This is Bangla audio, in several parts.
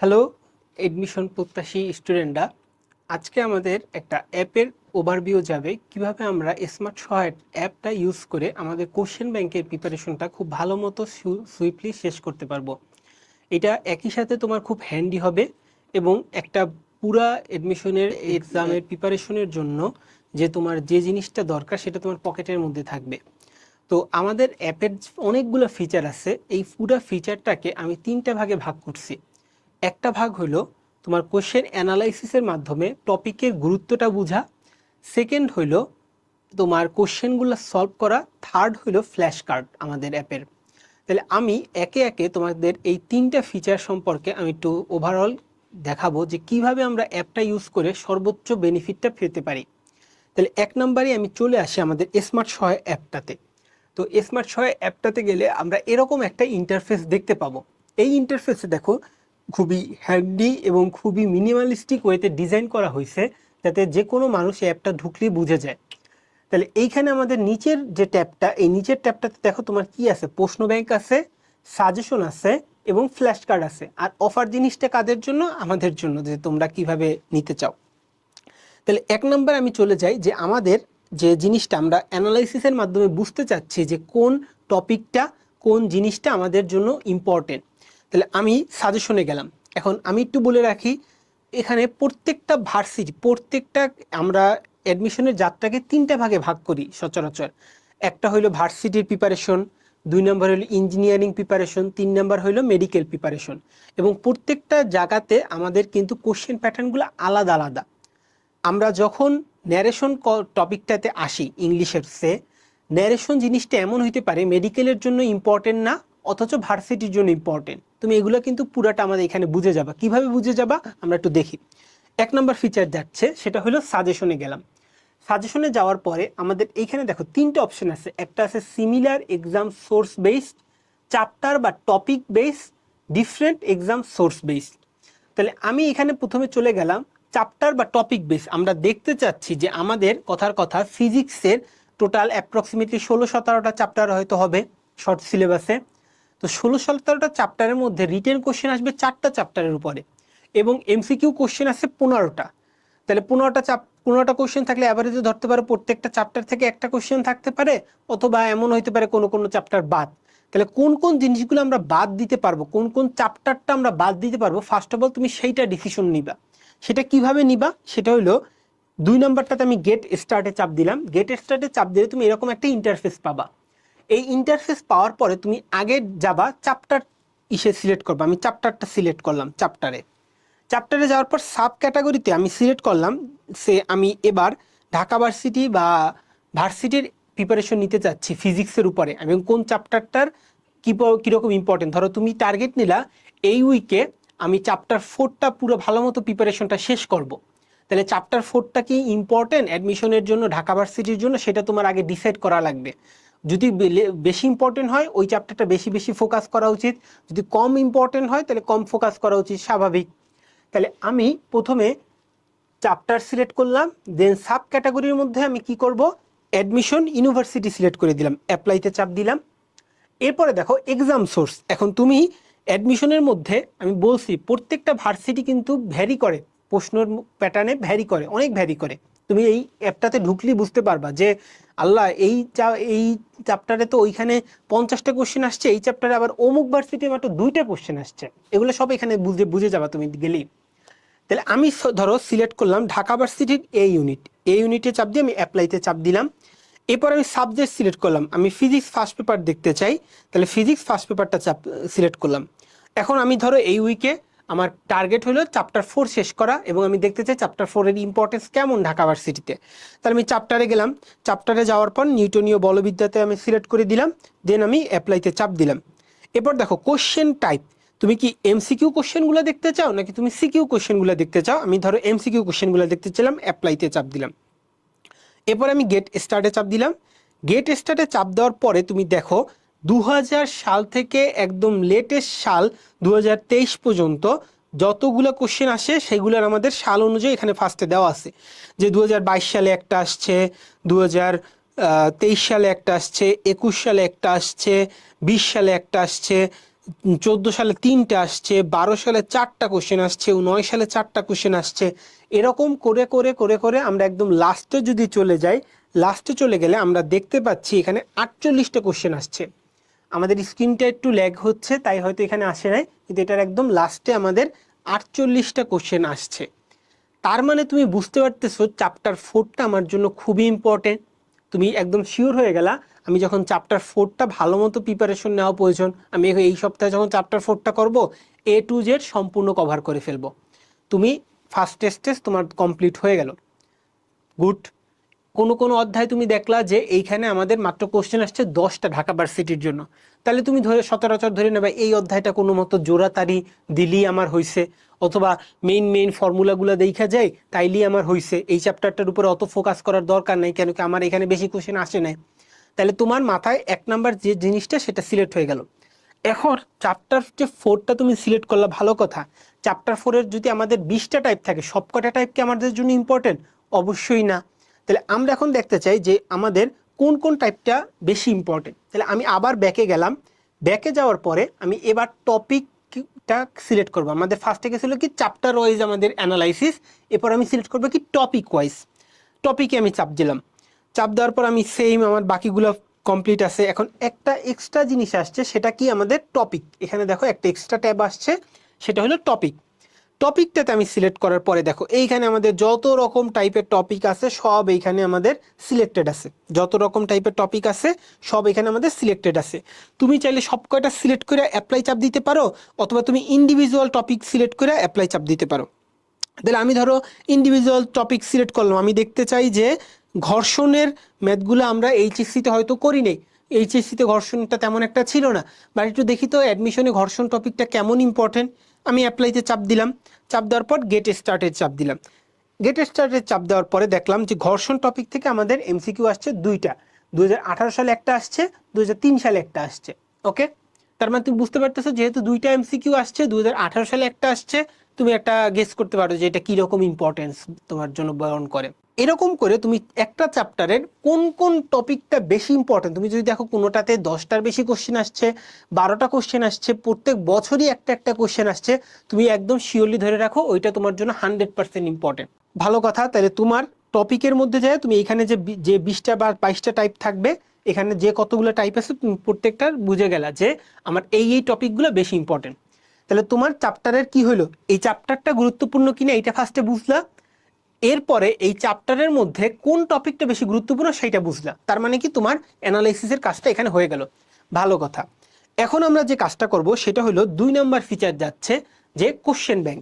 হ্যালো এডমিশন প্রত্যাশী স্টুডেন্টরা আজকে আমাদের একটা অ্যাপের ওভারভিউ যাবে কীভাবে আমরা স্মার্ট সহায়ক অ্যাপটা ইউজ করে আমাদের কোশ্চেন ব্যাংকের প্রিপারেশনটা খুব ভালো মতো সুইফটলি শেষ করতে পারব। এটা একই সাথে তোমার খুব হ্যান্ডি হবে এবং একটা পুরা এডমিশনের এক্সামের প্রিপারেশনের জন্য যে তোমার যে জিনিসটা দরকার সেটা তোমার পকেটের মধ্যে থাকবে। তো আমাদের অ্যাপের অনেকগুলো ফিচার আছে এই পুরো ফিচারটাকে আমি তিনটা ভাগে ভাগ করছি। একটা ভাগ হলো তোমার কোশ্চেন অ্যানালাইসিসের মাধ্যমে টপিকের গুরুত্বটা বোঝা। সেকেন্ড হইল তোমার কোশ্চেনগুলো সলভ করা। থার্ড হইল ফ্ল্যাশ কার্ড আমাদের অ্যাপের তাহলে আমি একে একে তোমাদের এই তিনটা ফিচার সম্পর্কে আমি একটু ওভারঅল দেখাবো যে কীভাবে আমরা অ্যাপটা ইউজ করে সর্বোচ্চ বেনিফিটটা পেতে পারি। তাহলে এক নম্বরে আমি চলে আসি আমাদের স্মার্ট সহায় অ্যাপটাতে। তো স্মার্ট সহায় অ্যাপটাতে গেলে আমরা এরকম একটা ইন্টারফেস দেখতে পাবো। এই ইন্টারফেসে দেখো খুবই হ্যান্ডি এবং খুবই মিনিমালিস্টিক ওয়েতে ডিজাইন করা হয়েছে, যাতে যে কোনো মানুষ এই অ্যাপটা ঢুকলেই বুঝে যায়। তাহলে এইখানে আমাদের নিচের যে ট্যাবটা এই নিচের ট্যাবটাতে দেখো তোমার কি আছে? প্রশ্ন ব্যাংক আছে সাজেশন আছে এবং ফ্ল্যাশ কার্ড আছে। আর অফার জিনিসটা কাদের জন্য? আমাদের জন্য, যে তোমরা কীভাবে নিতে চাও। তাহলে এক নম্বর আমি চলে যাই, যে আমাদের যে জিনিসটা আমরা অ্যানালাইসিসের মাধ্যমে বুঝতে চাচ্ছি যে কোন টপিকটা কোন জিনিসটা আমাদের জন্য ইম্পর্টেন্ট তাহলে আমি সাজেশনে গেলাম। এখন আমি একটু বলে রাখি, এখানে প্রত্যেকটা ভার্সিটি প্রত্যেকটা আমরা অ্যাডমিশনের যাত্রাকে তিনটা ভাগে ভাগ করি সচরাচর। একটা হইল ভার্সিটির প্রিপারেশন দুই নম্বর হলো ইঞ্জিনিয়ারিং প্রিপারেশন তিন নম্বর হইল মেডিকেল প্রিপারেশন এবং প্রত্যেকটা জায়গাতে আমাদের কিন্তু কোশ্চেন প্যাটার্নগুলো আলাদা আলাদা। আমরা যখন ন্যারেশন টপিকটাতে আসি ইংলিশের সে ন্যারেশন জিনিসটা এমন হইতে পারে মেডিকেলের জন্য ইম্পর্টেন্ট না অথচ ভার্সিটির জন্য ইম্পর্টেন্ট তুমি এগুলো কিন্তু পুরাটা আমাদের এখানে বুঝে যাবা। কীভাবে বুঝে যাবা? আমরা একটু দেখি। এক নম্বর ফিচার যাচ্ছে, সেটা হলো সাজেশনে গেলাম। সাজেশনে যাওয়ার পরে আমাদের এইখানে দেখো তিনটে অপশন আছে। একটা আছে similar exam source based chapter বা topic based different exam source based তাহলে আমি এখানে প্রথমে চলে গেলাম চ্যাপ্টার বা টপিক বেস আমরা দেখতে চাচ্ছি যে আমাদের কথার কথা ফিজিক্সের টোটাল অ্যাপ্রক্সিমেটলি ষোলো সতেরোটা চ্যাপ্টার হয়তো হবে শর্ট সিলেবাসে তো ষোলো সতেরোটা চ্যাপ্টারের মধ্যে রিটেন কোশ্চেন আসবে চারটা চ্যাপ্টারের উপরে এবং এমসিকিউ কোশ্চেন আছে পনেরোটা। তাহলে পনেরোটা চাপ পনেরোটা কোশ্চেন থাকলে অ্যাভারেজে ধরতে পারো প্রত্যেকটা চ্যাপ্টার থেকে একটা কোশ্চেন থাকতে পারে অথবা এমন হইতে পারে কোনো কোনো চ্যাপ্টার বাদ। তাহলে কোন কোন জিনিসগুলো আমরা বাদ দিতে পারব, কোন কোন চ্যাপ্টারটা আমরা বাদ দিতে পারব ফার্স্ট অফ অল তুমি সেইটা ডিসিশন নিবা। সেটা কীভাবে নিবা? সেটা হলো দুই নাম্বারটাতে আমি গেট স্টার্টে চাপ দিলাম। গেট স্টার্টে চাপ দিলে তুমি এরকম একটা ইন্টারফেস পাবা। এই ইন্টারফেস পাওয়ার পরে তুমি আগে যাবা চ্যাপ্টার ইসে সিলেক্ট করবা। আমি চ্যাপ্টারটা সিলেক্ট করলাম চ্যাপ্টারে চ্যাপ্টারে যাওয়ার পর সাব ক্যাটাগরিতে আমি সিলেক্ট করলাম সে আমি এবার ঢাকা ভার্সিটি বা ভার্সিটির প্রিপারেশন নিতে চাচ্ছি ফিজিক্সের উপরে। এবং কোন চ্যাপ্টারটার কী কীরকম ইম্পর্টেন্ট ধরো তুমি টার্গেট নিলা, এই উইকে আমি চ্যাপ্টার ফোরটা পুরো ভালো মতো প্রিপারেশনটা শেষ করব। তাহলে চ্যাপ্টার ফোরটা কি ইম্পর্টেন্ট অ্যাডমিশনের জন্য, ঢাকা ভার্সিটির জন্য, সেটা তোমার আগে ডিসাইড করা লাগবে। যদি বেশি ইম্পর্টেন্ট হয়, ওই চ্যাপ্টারটা বেশি বেশি ফোকাস করা উচিত। যদি কম ইম্পর্টেন্ট হয়, তাহলে কম ফোকাস করা উচিত, স্বাভাবিক। তাহলে আমি প্রথমে চ্যাপ্টার সিলেক্ট করলাম দেন সাব ক্যাটাগরির মধ্যে আমি কি করব? অ্যাডমিশন ইউনিভার্সিটি সিলেক্ট করে দিলাম অ্যাপ্লাইতে চাপ দিলাম। এরপরে দেখো এক্সাম সোর্স এখন তুমি অ্যাডমিশনের মধ্যে, আমি বলছি, প্রত্যেকটা ভার্সিটি কিন্তু ভ্যারি করে, প্রশ্নের প্যাটার্নে ভ্যারি করে, অনেক ভ্যারি করে। তুমি এই অ্যাপটাতে ঢুকলেই বুঝতে পারবা যে, আল্লাহ, এই চা, এই চ্যাপ্টারে তো ওইখানে পঞ্চাশটা কোশ্চেন আসছে, এই চ্যাপ্টারে আবার অমুক ভার্সিটি মাত্র দুইটা কোশ্চেন আসছে। এগুলো সব এখানে বুঝে বুঝে যাবা তুমি গেলেই। তাহলে আমি ধরো সিলেক্ট করলাম ঢাকা ভার্সিটির এ ইউনিট এ ইউনিটে চাপ দিয়ে আমি অ্যাপ্লাইতে চাপ দিলাম। এরপর আমি সাবজেক্ট সিলেক্ট করলাম। আমি ফিজিক্স ফার্স্ট পেপার দেখতে চাই। তাহলে ফিজিক্স ফার্স্ট পেপারটা চাপ সিলেক্ট করলাম। এখন আমি ধরো এই উইকে আমার টার্গেট হলো চ্যাপ্টার ফোর শেষ করা এবং আমি দেখতে চাই চ্যাপ্টার ফোরের ইম্পর্টেন্স কেমন ঢাকা ভার্সিটিতে। তাহলে আমি চ্যাপ্টারে গেলাম। চ্যাপ্টারে যাওয়ার পর নিউটনীয় বলবিদ্যাতে আমি সিলেক্ট করে দিলাম দেন আমি অ্যাপ্লাইতে চাপ দিলাম। এরপর দেখো কোশ্চেন টাইপ তুমি কি এমসিকিউ কোশ্চেনগুলো দেখতে চাও, নাকি তুমি সিকিউ কোশ্চেনগুলো দেখতে চাও? আমি ধরো এমসিকিউ কোশ্চেনগুলো দেখতে চাইলাম অ্যাপ্লাইতে চাপ দিলাম। এরপর আমি গেট স্টার্টে চাপ দিলাম। গেট স্টার্টে চাপ দেওয়ার পরে তুমি দেখো দু হাজার সাল থেকে একদম লেটেস্ট সাল দু হাজার তেইশ পর্যন্ত যতগুলো কোশ্চেন আসে, সেগুলোর আমাদের সাল অনুযায়ী এখানে ফার্স্টে দেওয়া আছে। যে দু হাজার বাইশ সালে একটা আসছে দু তেইশ সালে একটা আসছে, একুশ সালে একটা আসছে, বিশ সালে একটা আসছে, চোদ্দ সালে তিনটা আসছে, বারো সালে চারটা কোশ্চেন আসছে নয় সালে চারটা কোশ্চেন আসছে, এরকম করে করে করে করে আমরা একদম লাস্টে যদি চলে যাই লাস্টে চলে গেলে আমরা দেখতে পাচ্ছি এখানে আটচল্লিশটা কোশ্চেন আসছে। আমাদের স্ক্রিনটা একটু ল্যাগ হচ্ছে, তাই হয়তো এখানে আসে নাই, কিন্তু এটার একদম লাস্টে আমাদের আটচল্লিশটা কোশ্চেন আসছে। তার মানে তুমি বুঝতে পারতেছো চ্যাপ্টার ফোরটা আমার জন্য খুবই ইম্পর্টেন্ট তুমি একদম শিওর হয়ে গেলা, আমি যখন চ্যাপ্টার ফোরটা ভালো মতো প্রিপারেশন নেওয়া প্রয়োজন, আমি এই সপ্তাহে যখন চ্যাপ্টার ফোরটা করব এ টু জেড সম্পূর্ণ কভার করে ফেলব। তুমি ফার্স্ট টেস্ট তোমার কমপ্লিট হয়ে গেল। গুড কোনো কোনো অধ্যায় তুমি দেখলা যে এইখানে আমাদের মাত্র কোশ্চেন আসছে দশটা ঢাকা ভার্সিটির জন্য। তাহলে তুমি ধরে সচরাচর ধরে নেবে এই অধ্যায়টা কোনো মতো জোড়াতারি দিলি আমার হইছে, অথবা মেইন মেইন ফর্মুলাগুলো দেখা যায় তাইলেই আমার হইছে। এই চ্যাপ্টারটার উপরে অত ফোকাস করার দরকার নাই, কেন কি আমার এখানে বেশি কোশ্চেন আসে নাই। তাহলে তোমার মাথায় এক নাম্বার যে জিনিসটা সেটা সিলেক্ট হয়ে গেল। এখন চ্যাপ্টার যে ফোরটা তুমি সিলেক্ট করলে ভালো কথা চ্যাপ্টার ফোরের যদি আমাদের বিশটা টাইপ থাকে, সবকটা টাইপ কি আমাদের জন্য ইম্পর্টেন্ট অবশ্যই না। তাহলে আমরা এখন দেখতে চাই যে আমাদের কোন কোন টাইপটা বেশি ইম্পর্টেন্ট তাহলে আমি আবার ব্যাকে গেলাম। ব্যাকে যাওয়ার পরে আমি এবার টপিকটা সিলেক্ট করব। আমাদের ফার্স্টে গেছিল কি চ্যাপ্টার ওয়াইজ আমাদের অ্যানালাইসিস এরপর আমি সিলেক্ট করব কি টপিক ওয়াইজ টপিকে আমি চাপ দিলাম। চাপ দেওয়ার পর আমি সেম আমার বাকিগুলো কমপ্লিট আছে। এখন একটা এক্সট্রা জিনিস আসছে, সেটা কি আমাদের টপিক এখানে দেখো একটা এক্সট্রা ট্যাব আসছে, সেটা হলো টপিক টপিকটাতে আমি সিলেক্ট করার পরে দেখো, এইখানে আমাদের যত রকম টাইপের টপিক আছে, সব এইখানে আমাদের সিলেক্টেড আছে। যত রকম টাইপের টপিক আছে, সব এখানে আমাদের সিলেক্টেড আছে। তুমি চাইলে সব কয়টা সিলেক্ট করে অ্যাপ্লাই চাপ দিতে পারো, অথবা তুমি ইন্ডিভিজুয়াল টপিক সিলেক্ট করে অ্যাপ্লাই চাপ দিতে পারো। তাহলে আমি ধরো ইন্ডিভিজুয়াল টপিক সিলেক্ট করলাম। আমি দেখতে চাই যে ঘর্ষণের ম্যাথগুলো আমরা এইচএসসিতে হয়তো করি নেই। এইচএসসিতে ঘর্ষণটা তেমন একটা ছিল না। বা একটু দেখি তো অ্যাডমিশনে ঘর্ষণ টপিকটা কেমন ইম্পর্টেন্ট আমি অ্যাপ্লাইতে চাপ দিলাম। চাপ দেওয়ার পর গেট স্টার্টের চাপ দিলাম। গেট স্টার্টের চাপ দেওয়ার পরে দেখলাম যে ঘর্ষণ টপিক থেকে আমাদের এমসিকিউ আসছে দুইটা। দু হাজার আঠারো সালে একটা আসছে দু হাজার তিন সালে একটা আসছে। ওকে তার মানে তুমি বুঝতে পারতেছো যেহেতু দুইটা এমসিকিউ আসছে দু হাজার আঠারো সালে একটা আসছে, তুমি একটা গেস করতে পারো যে এটা কীরকম ইম্পর্টেন্স তোমার জন্য বহন করে। এরকম করে তুমি একটা চ্যাপ্টারের কোন কোন টপিকটা বেশি ইম্পর্টেন্ট তুমি যদি দেখো কোনোটাতে দশটার বেশি কোশ্চেন আসছে, বারোটা কোশ্চেন আসছে, প্রত্যেক বছরই একটা একটা কোশ্চেন আসছে, তুমি একদম শিওরলি ধরে রাখো ওইটা তোমার জন্য হান্ড্রেড পার্সেন্ট ইম্পর্টেন্ট ভালো কথা, তাহলে তোমার টপিকের মধ্যে যায়, তুমি এখানে যে যে বিশটা বা বাইশটা টাইপ থাকবে, এখানে যে কতগুলো টাইপ আছে, তুমি প্রত্যেকটা বুঝে গেলা যে আমার এই এই টপিকগুলো বেশি ইম্পর্টেন্ট তাহলে তোমার চ্যাপ্টারের কি হলো এই চ্যাপ্টারটা গুরুত্বপূর্ণ কিনা, এইটা ফার্স্টে বুঝলা এরপরে এই চ্যাপ্টারের মধ্যে কোন টপিকটা বেশি গুরুত্বপূর্ণ সেইটা বুঝলা তার মানে কি তোমার অ্যানালাইসিসের কাজটা এখানে হয়ে গেল। ভালো কথা। এখন আমরা যে কাজটা করব সেটা হলো দুই নাম্বার ফিচার যাচ্ছে যে কোশ্চেন ব্যাংক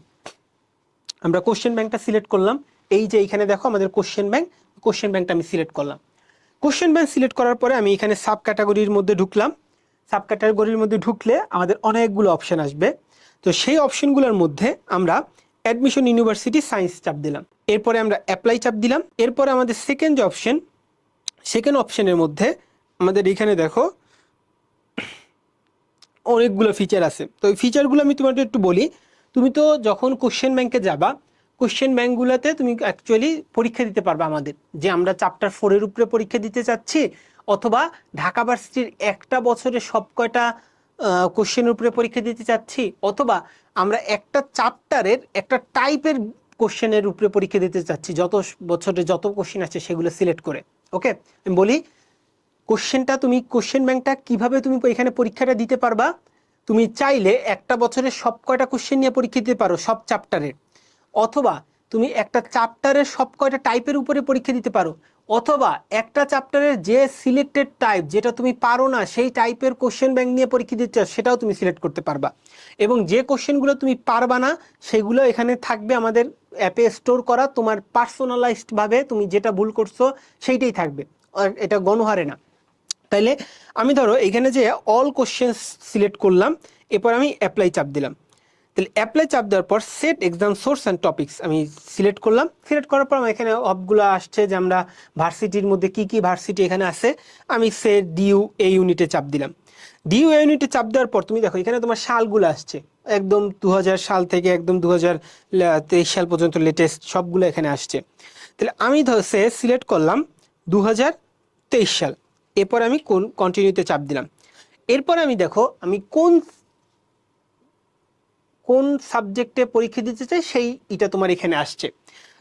আমরা কোশ্চেন ব্যাংকটা সিলেক্ট করলাম। এই যে এখানে দেখো আমাদের কোশ্চেন ব্যাংক কোশ্চেন ব্যাংকটা আমি সিলেক্ট করলাম। কোশ্চেন ব্যাংক সিলেক্ট করার পরে আমি এখানে সাব ক্যাটাগরির মধ্যে ঢুকলাম। সাব ক্যাটাগরির মধ্যে ঢুকলে আমাদের অনেকগুলো অপশন আসবে। তো সেই অপশনগুলোর মধ্যে আমরা অ্যাডমিশন ইউনিভার্সিটি সায়েন্স চাপ দিলাম। এরপরে আমরা অ্যাপ্লাই চাপ দিলাম। এরপরে আমাদের সেকেন্ড যে অপশন, সেকেন্ড অপশনের মধ্যে আমাদের এখানে দেখো অনেকগুলো ফিচার আছে। তো এই ফিচারগুলো আমি তোমাদের একটু বলি। তুমি তো যখন কোশ্চেন ব্যাংকে যাবা কোশ্চেন ব্যাংকগুলোতে তুমি অ্যাকচুয়ালি পরীক্ষা দিতে পারবে আমাদের যে আমরা চ্যাপ্টার ফোরের উপরে পরীক্ষা দিতে চাচ্ছি, অথবা ঢাকা ভার্সিটির একটা বছরে সব কয়টা কোশ্চেনের উপরে পরীক্ষা দিতে চাচ্ছি, অথবা আমরা একটা চ্যাপ্টারের একটা টাইপের কোশ্চেনের উপরে পরীক্ষা দিতে চাচ্ছি, যত বছরে যত কোশ্চেন আছে সেগুলো সিলেক্ট করে ওকে আমি বলি কোশ্চেনটা তুমি কোশ্চেন ব্যাংকটা কীভাবে তুমি এখানে পরীক্ষাটা দিতে পারবা? তুমি চাইলে একটা বছরের সব কয়টা কোশ্চেন নিয়ে পরীক্ষা দিতে পারো, সব চ্যাপ্টারের অথবা তুমি একটা চ্যাপ্টারের সব কয়টা টাইপের উপরে পরীক্ষা দিতে পারো অথবা একটা চ্যাপ্টারের যে সিলেক্টেড টাইপ যেটা তুমি পারো না, সেই টাইপের কোশ্চেন ব্যাংক নিয়ে পরীক্ষা দিতে চাও, সেটাও তুমি সিলেক্ট করতে পারবা। এবং যে কোশ্চেনগুলো তুমি পারবা না, সেগুলো এখানে থাকবে আমাদের অ্যাপে স্টোর করা, তোমার পার্সোনালাইজডভাবে তুমি যেটা ভুল করছ, সেইটাই থাকবে। এটা গণহারে না। তাইলে আমি ধরো এখানে যে অল কোশ্চেন সিলেক্ট করলাম, এরপর আমি অ্যাপ্লাই চাপ দিলাম। তাহলে অ্যাপ্লাই চাপ দেওয়ার পর set exam source and topics আমি সিলেক্ট করলাম। সিলেক্ট করার পর আমার এখানে অপগুলো আসছে যে আমরা ভার্সিটির মধ্যে কি কি ভার্সিটি এখানে আছে, আমি সেট ডিউ এই ইউনিটে চাপ দিলাম। ডিউ এই ইউনিটে চাপ দেওয়ার পর তুমি দেখো এখানে তোমার সালগুলো আসছে। একদম দু হাজার সাল থেকে একদম দু তেইশ সাল পর্যন্ত লেটেস্ট সবগুলো এখানে আসছে। তাহলে আমি ধর সে সিলেক্ট করলাম দু সাল। এরপর আমি কোন কন্টিনিউতে চাপ দিলাম। এরপর আমি দেখো আমি কোন কোন সাবজেক্টে পরীক্ষা দিতে চাই সেই এটা তোমার এখানে আসছে।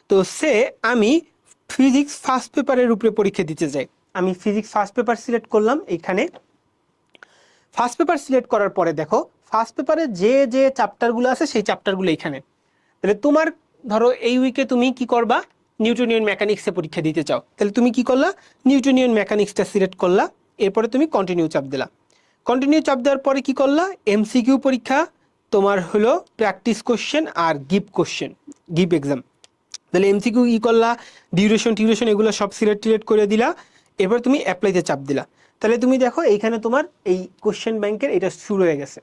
তো সে আমি ফিজিক্স ফার্স্ট পেপারের উপরে পরীক্ষা দিতে চাই। আমি ফিজিক্স ফার্স্ট পেপার সিলেক্ট করলাম এখানে। ফার্স্ট পেপার সিলেক্ট করার পরে দেখো ফার্স্ট পেপারে যে যে চ্যাপ্টারগুলো আছে সেই চ্যাপ্টারগুলো এখানে। তাহলে তোমার ধরো এই উইকে তুমি কি করবা? নিউটনিয়ান মেকানিক্সে পরীক্ষা দিতে চাও। তাহলে তুমি কি করলা? নিউটনিয়ান মেকানিক্সটা সিলেক্ট করলা। এরপরে তুমি কন্টিনিউ চাপ দিলা। কন্টিনিউ চাপ দেওয়ার পরে কি করলা? এমসিকিউ পরীক্ষা তোমার হলো প্র্যাকটিস কোশ্চেন আর গিপ কোশ্চেন গিপ এক্সাম তাহলে এমসিকিউ ই করলা ডিউরেশন টিউরেশন এগুলো সব সিলেক্ট টিলেক্ট করে দিলা, এরপর তুমি অ্যাপ্লাইতে চাপ দিলা। তাহলে তুমি দেখো এইখানে তোমার এই কোশ্চেন ব্যাংকের এটা শুরু হয়ে গেছে।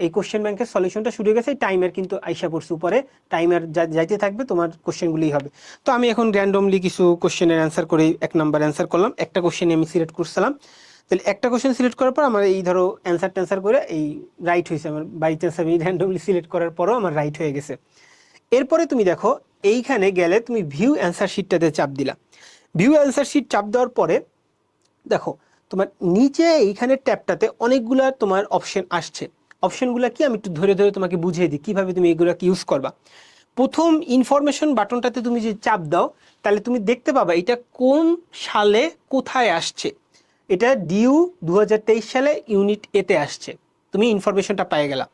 এই কোশ্চেন ব্যাংকের সলিউশনটা শুরু হয়ে গেছে টাইমের কিন্তু আইসা পড়ছে উপরে টাইমের যাইতে থাকবে তোমার কোশ্চেনগুলোই হবে। তো আমি এখন র্যান্ডমলি কিছু কোশ্চেনের অ্যান্সার করে এক নাম্বার অ্যান্সার করলাম, একটা কোশ্চেন আমি সিলেক্ট করছিলাম। তাহলে একটা কোশ্চেন সিলেক্ট করার পর আমার এই ধরো অ্যান্সার ট্যান্সার করে এই রাইট হয়েছে, আমার বাই চান্স আমি র্যান্ডমলি সিলেক্ট করার পরও আমার রাইট হয়ে গেছে। এরপরে তুমি দেখো, এইখানে গেলে তুমি ভিউ অ্যান্সার শিটটাতে চাপ দিলা। ভিউ অ্যান্সার শিট চাপ দেওয়ার পরে দেখো, তোমার নিচে এইখানে ট্যাবটাতে অনেকগুলা তোমার অপশন আসছে। অপশনগুলো কি? আমি একটু ধরে ধরে তোমাকে বুঝিয়ে দিই, কীভাবে তুমি এগুলোকে ইউজ করবা। প্রথম ইনফরমেশন বাটনটাতে তুমি যদি চাপ দাও, তাহলে তুমি দেখতে পাবা এটা কোন সালে কোথায় আসছে। এটা ডিউ দু হাজার তেইশ সালে ইউনিট এতে আসছে। তুমি ইনফরমেশনটা পেয়ে গেলা।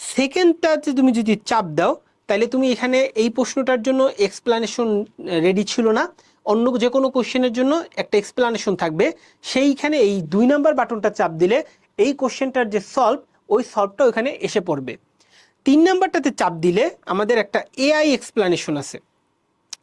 সেকেন্ডটাতে তুমি যদি চাপ দাও তাহলে তুমি এখানে এই প্রশ্নটার জন্য এক্সপ্লানেশন রেডি ছিল না। অন্য যে কোনো কোশ্চেনের জন্য একটা এক্সপ্লানেশন থাকবে। সেইখানে এই দুই নাম্বার বাটনটা চাপ দিলে এই কোশ্চেনটার যে সলভ ওই সলভটা ওখানে এসে পড়বে। তিন নাম্বারটাতে চাপ দিলে আমাদের একটা এআই এক্সপ্লানেশন আছে।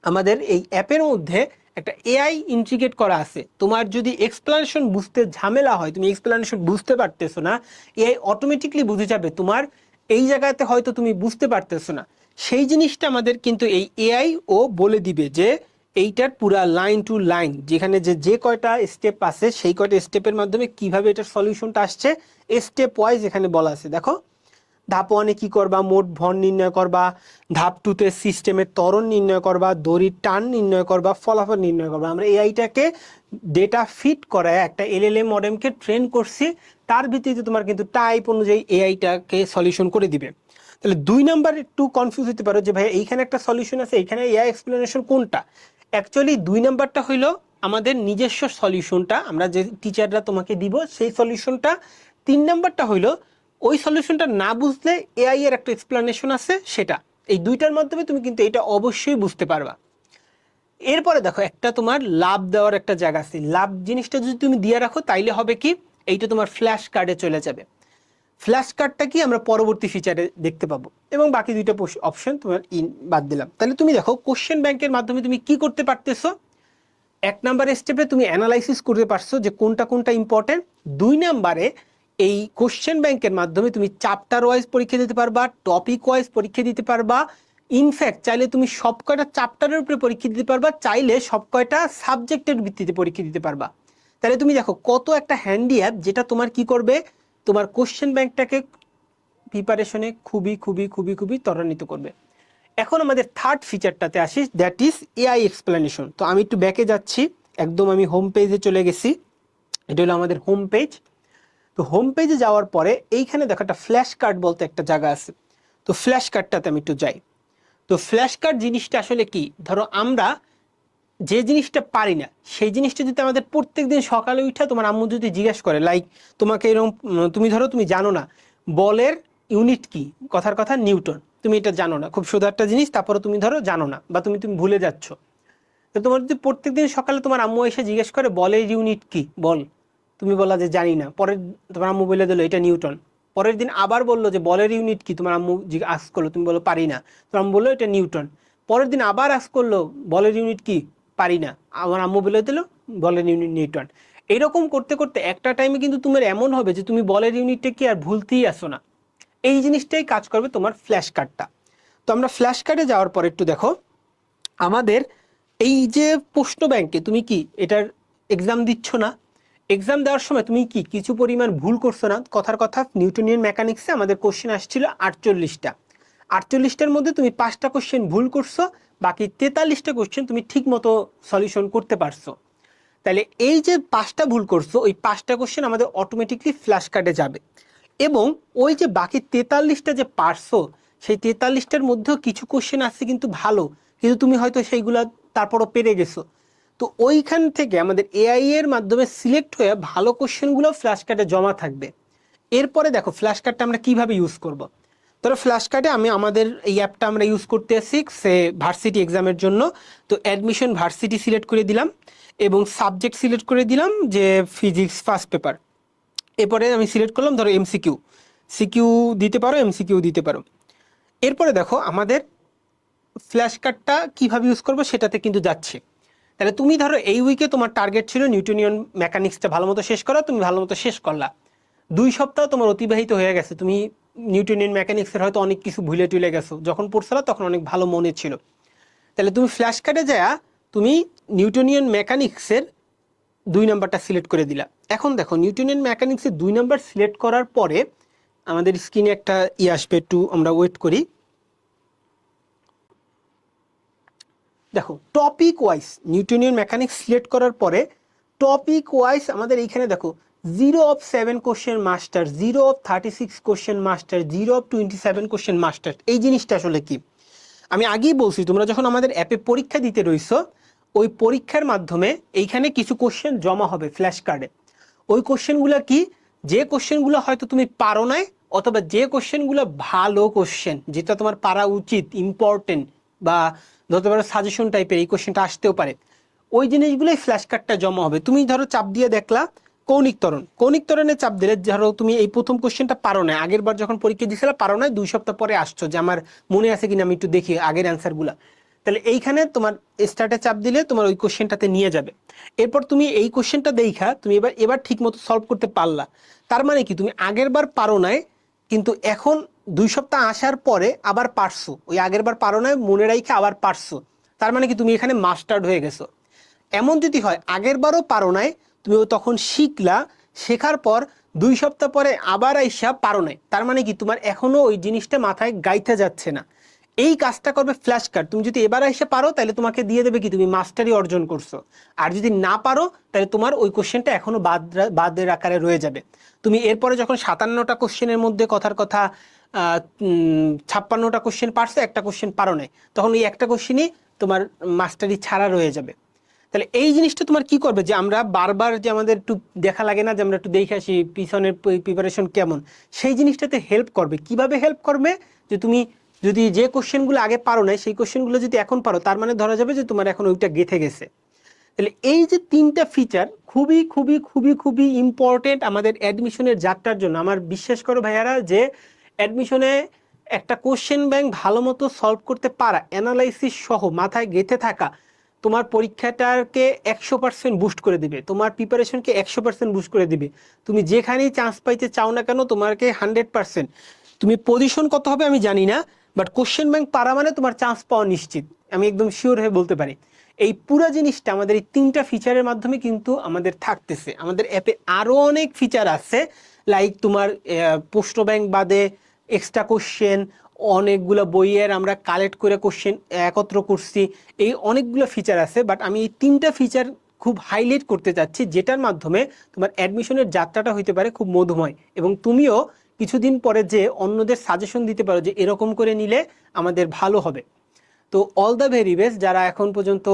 আমাদের এই অ্যাপের মধ্যে একটা এআই ইন্টিগ্রেট করা আছে। তোমার যদি এক্সপ্লানেশন বুঝতে ঝামেলা হয়, তুমি এক্সপ্লানেশন বুঝতে পারতেছো না এআই অটোমেটিকলি বুঝে যাবে তোমার এই জায়গাতে হয়তো তুমি বুঝতে পারতেছো না। সেই জিনিসটা আমাদের কিন্তু এই এআই ও বলে দিবে যে, এইটার পুরা লাইন টু লাইন যেখানে যে যে কয়টা স্টেপ আছে, সেই কয়টা স্টেপের মাধ্যমে কীভাবে এটার সলিউশনটা আসছে স্টেপ ওয়াইজ এখানে বলা আছে। দেখো ধাপ ওয়ানে কি করবা? মোট ভর নির্ণয় করবা। ধাপ টুতে সিস্টেমের ত্বরণ নির্ণয় করবা। দড়ির টান নির্ণয় করবা। ফলাফল নির্ণয় করবা। আমরা এআইটাকে ডেটা ফিট করায়, একটা এলএলএম মডেমকে ট্রেন করছি। তার ভিত্তিতে তোমার কিন্তু টাইপ অনুযায়ী এআইটাকে সলিউশন করে দিবে। তাহলে দুই নাম্বার একটু কনফিউজ হতে পারো যে ভাই এইখানে একটা সলিউশন আছে, এইখানে এআই এক্সপ্লেনেশন কোনটা? অ্যাকচুয়ালি দুই নাম্বারটা হইল আমাদের নিজস্ব সলিউশনটা আমরা যে টিচাররা তোমাকে দিব, সেই সলিউশনটা তিন নাম্বারটা হইল ওই সলিউশনটা না বুঝলে এআই এর একটা এক্সপ্লেনেশন আছে, সেটা। এই দুইটার মাধ্যমে তুমি কিন্তু এটা অবশ্যই বুঝতে পারবা। এরপরে দেখো, একটা তোমার লাভ দেওয়ার একটা জায়গা আছে। লাভ জিনিসটা যদি তুমি দিয়ে রাখো, তাইলে হবে কি? এইটা তোমার ফ্ল্যাশ কার্ডে চলে যাবে। ফ্ল্যাশ কার্ডটা কি? আমরা পরবর্তী ফিচারে দেখতে পাবো। এবং বাকি দুইটা অপশন তোমার ইন বাদ দিলাম। তাহলে তুমি দেখো কোশ্চেন ব্যাংকের মাধ্যমে তুমি কি করতে পারতেছো? এক নাম্বার স্টেপে তুমি অ্যানালাইসিস করতে পারছ যে কোনটা কোনটা ইম্পর্টেন্ট দুই নাম্বারে এই কোশ্চেন ব্যাংকের মাধ্যমে তুমি চ্যাপ্টার ওয়াইজ পরীক্ষা দিতে পারবা টপিক ওয়াইজ পরীক্ষা দিতে পারবা। ইনফ্যাক্ট চাইলে তুমি সব কয়টা চ্যাপ্টারের উপরে পরীক্ষা দিতে পারবা, চাইলে সব কয়টা সাবজেক্টের ভিত্তিতে পরীক্ষা দিতে পারবা। তাহলে তুমি দেখো, কত একটা হ্যান্ডি অ্যাপ যেটা তোমার কি করবে? তোমার কোশ্চেন ব্যাংকটাকে প্রিপারেশনে খুবই খুবই খুবই খুবই ত্বরান্বিত করবে। এখন আমাদের থার্ড ফিচারটাতে আসি দ্যাট ইজ এআই এক্সপ্লেনেশন তো আমি একটু ব্যাকে যাচ্ছি, একদম আমি হোম পেজে চলে গেছি। এটা হলো আমাদের হোম পেজ তো হোম পেজে যাওয়ার পরে এইখানে দেখো একটা ফ্ল্যাশ কার্ড বলতে একটা জায়গা আছে। তো ফ্ল্যাশ কার্ডটাতে আমি একটু যাই। তো ফ্ল্যাশ কার্ড জিনিসটা আসলে কি? ধরো আমরা যে জিনিসটা পারি না, সেই জিনিসটা যদি আমাদের প্রত্যেক দিন সকালে উঠা তোমার আম্মু যদি জিজ্ঞেস করে লাইক তোমাকে এরকম, তুমি ধরো তুমি জানো না, বলের ইউনিট কি? কথার কথা নিউটন। তুমি এটা জানো না। খুব সোজা একটা জিনিস, তারপরে তুমি ধরো জানো না বা তুমি তুমি ভুলে যাচ্ছ। তো তোমার যদি প্রত্যেকদিন সকালে তোমার আম্মু এসে জিজ্ঞেস করে, বলের ইউনিট কি? বল। তুমি বলা যে জানি না। পরের তোমার আম্মু বলে দিল, এটা নিউটন পরের দিন আবার বলল যে, বলের ইউনিট কি? তোমার আম্মু আস করল, তুমি বলো পারি না। তোমার আম্মু বলল, এটা নিউটন পরের দিন আবার আস করল, বলের ইউনিট কি? পারি না। আমার আম্মু বলে দিল, বলের ইউনিট নিউটন এইরকম করতে করতে একটা টাইমে কিন্তু তোমার এমন হবে যে, তুমি বলের ইউনিটটা কি আর ভুলতেই আসো না। এই জিনিসটাই কাজ করবে তোমার ফ্ল্যাশ কার্ডটা তো আমরা ফ্ল্যাশ কার্ডে যাওয়ার পর একটু দেখো, আমাদের এই যে প্রশ্ন ব্যাংকে তুমি কি এটার এক্সাম দিচ্ছ না? এক্সাম দেওয়ার সময় তুমি কি কিছু পরিমাণ ভুল করছ না? কথার কথা নিউটনিয়ান মেকানিক্সে আমাদের কোশ্চেন আসছিল আটচল্লিশটা। আটচল্লিশটার মধ্যে তুমি পাঁচটা কোশ্চেন ভুল করছ, বাকি তেতাল্লিশটা কোশ্চেন তুমি ঠিক মতো সলিউশন করতে পারছ। তাহলে এই যে পাঁচটা ভুল করছ, ওই পাঁচটা কোশ্চেন আমাদের অটোমেটিকলি ফ্ল্যাশ কার্ডে যাবে। এবং ওই যে বাকি তেতাল্লিশটা যে পারছ, সেই তেতাল্লিশটার মধ্যেও কিছু কোশ্চেন আছে কিন্তু ভালো। কিন্তু তুমি হয়তো সেইগুলা তারপরও পেরে গেছো। তো ওইখান থেকে আমাদের এআই এর মাধ্যমে সিলেক্ট হয়ে ভালো কোশ্চেনগুলো ফ্ল্যাশ কার্ডে জমা থাকবে। এরপরে দেখো ফ্ল্যাশ কার্ডটা আমরা কীভাবে ইউজ করব। ধরো ফ্ল্যাশ কার্ডে আমি আমাদের এই অ্যাপটা আমরা ইউজ করতে আসি সে ভার্সিটি এক্সামের জন্য। তো অ্যাডমিশন ভার্সিটি সিলেক্ট করে দিলাম এবং সাবজেক্ট সিলেক্ট করে দিলাম যে ফিজিক্স ফার্স্ট পেপার এরপরে আমি সিলেক্ট করলাম, ধরো এমসিকিউ সিকিউ দিতে পারো এমসিকিউ দিতে পারো। এরপরে দেখো, আমাদের ফ্ল্যাশ কার্ডটা কীভাবে ইউজ করব সেটাতে কিন্তু যাচ্ছে। তাহলে তুমি ধরো এই উইকে তোমার টার্গেট ছিল নিউটনিয়ন মেকানিক্সটা ভালো মতো শেষ করা, তুমি ভালো মতো শেষ করলা। দুই সপ্তাহ তোমার অতিবাহিত হয়ে গেছে, তুমি নিউটনিয়ন মেকানিক্সের হয়তো অনেক কিছু ভুলে টুলে গেছো, যখন পড়ছিলা তখন অনেক ভালো মনে ছিল। তাহলে তুমি ফ্ল্যাশ কার্ডে যা তুমি নিউটনিয়ন মেকানিক্সের দুই নাম্বারটা সিলেক্ট করে দিলা। এখন দেখো নিউটনিয়ন মেকানিক্সের দুই নাম্বার সিলেক্ট করার পরে আমাদের স্ক্রিনে একটা ই আসবে, একটু আমরা ওয়েট করি। দেখো topic wise Newtonian mechanics select করার পরে টপিক ওয়াইজ আমাদের এইখানে দেখো zero of seven question master zero of thirty six question master zero of twenty seven question master এই জিনিসটা আসলে কি? আমি আগেই বলছি, তোমরা যখন আমাদের অ্যাপে পরীক্ষা দিতে রইছো, ওই পরীক্ষার মাধ্যমে এইখানে কিছু কোশ্চেন জমা হবে ফ্ল্যাশ কার্ডে ওই কোশ্চেনগুলো কি? যে কোশ্চেনগুলো হয়তো তুমি পারো নাই, অথবা যে কোশ্চেনগুলো ভালো কোশ্চেন যেটা তোমার পারা উচিত ইম্পর্টেন্ট বা ধরতে পারো সাজেশন টাইপের এই কোশ্চেনটা আসতেও পারে। ওই জিনিসগুলোই ফ্ল্যাশ কার্ডটা জমা হবে। তুমি ধরো চাপ দিয়ে দেখলা কৌণিক তরণ কৌণিক ত্বরণে চাপ দিলে ধরো তুমি এই প্রথম কোশ্চেনটা পারো না আগের বার যখন পরীক্ষা দিয়েছিলে, পারো না দুই সপ্তাহ পরে আসছো যে আমার মনে আছে কিনা আমি একটু দেখি আগের অ্যান্সারগুলা তাহলে এইখানে তোমার স্টার্টে চাপ দিলে তোমার ওই কোশ্চেনটাতে নিয়ে যাবে। এরপর তুমি এই কোশ্চেনটা দেখা, তুমি এবার এবার ঠিক মতো সলভ করতে পারলা। তার মানে কি? তুমি আগের বার পারো নাই, কিন্তু এখন দুই সপ্তাহ আসার পরে আবার পারছ ওই আগের বার পারো নাই, মনে রাইখে আবার পারছ তার মানে কি, তুমি এখানে মাস্টার্ড হয়ে গেছো। এমন যদি হয়, আগের বারও পারো নাই, তুমি তখন শিখলা, শেখার পর দুই সপ্তাহ পরে আবার আইসা পারো নাই। তার মানে কি, তোমার এখনও ওই জিনিসটা মাথায় গাইতে যাচ্ছে না। এই কাজটা করবে ফ্ল্যাশ কার্ড তুমি যদি এবার এসে পারো, তাহলে তোমাকে দিয়ে দেবে কি, তুমি মাস্টারি অর্জন করছ। আর যদি না পারো, তাহলে তোমার ওই কোশ্চেনটা এখনও বাদ বাদের আকারে রয়ে যাবে। তুমি এরপরে যখন সাতান্নটা কোশ্চেনের মধ্যে কথার কথা ছাপ্পান্নটা কোশ্চেন পারছে, একটা কোশ্চেন পারো নাই। তখন ওই একটা কোশ্চেনই তোমার মাস্টারি ছাড়া রয়ে যাবে। তাহলে এই জিনিসটা তোমার কি করবে? যে আমরা বারবার যে আমাদের একটু দেখা লাগে না, যে আমরা একটু দেখে আসি পিছনের প্রিপারেশন কেমন, সেই জিনিসটাতে হেল্প করবে। কীভাবে হেল্প করবে? যে তুমি যদি যে কোশ্চেনগুলো আগে পারো নাই, সেই কোশ্চেনগুলো যদি এখন পারো, তার মানে ধরা যাবে যে তোমার এখন ওইটা গেথে গেছে। তাহলে এই যে তিনটা ফিচার খুবই খুবই খুবই খুবই ইম্পর্টেন্ট আমাদের অ্যাডমিশনের যাত্রার জন্য। আমার বিশ্বাস করো ভাইয়ারা যে অ্যাডমিশনে একটা কোশ্চেন ব্যাংক ভালো মতো সলভ করতে পারা, অ্যানালাইসিস সহ মাথায় গেঁথে থাকা, তোমার পরীক্ষাটাকে একশো পার্সেন্ট বুস্ট করে দিবে, তোমার প্রিপারেশনকে একশো পার্সেন্ট বুস্ট করে দিবে। তুমি যেখানেই চান্স পাইতে চাও না কেন তোমাকে হান্ড্রেড পার্সেন্ট তুমি পজিশন কত হবে আমি জানি না বাট কোশ্চেন ব্যাংক পারা মানে তোমার চান্স পাওয়া নিশ্চিত। আমি একদম শিওর হয়ে বলতে পারি। এই পুরো জিনিসটা আমাদের এই তিনটা ফিচারের মাধ্যমে কিন্তু আমাদের থাকতেছে। আমাদের অ্যাপে আরও অনেক ফিচার আছে লাইক তোমার পোস্ট ব্যাংক বাদে এক্সট্রা কোশ্চেন অনেকগুলো বইয়ের আমরা কালেক্ট করে কোশ্চেন একত্র করছি, এই অনেকগুলো ফিচার আছে বাট আমি এই তিনটা ফিচার খুব হাইলাইট করতে চাচ্ছি, যেটার মাধ্যমে তোমার অ্যাডমিশনের যাত্রাটা হইতে পারে খুব মধুময়। এবং তুমিও কিছুদিন পরে যে অন্যদের সাজেশন দিতে পারো যে এরকম করে নিলে আমাদের ভালো হবে। তো অল দ্য ভেরি বেস্ট যারা এখন পর্যন্ত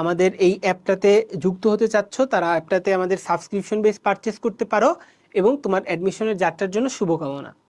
আমাদের এই অ্যাপটাতে যুক্ত হতে চাচ্ছ, তারা অ্যাপটাতে আমাদের সাবস্ক্রিপশন বেস পারচেস করতে পারো এবং তোমার অ্যাডমিশনের যাত্রার জন্য শুভকামনা।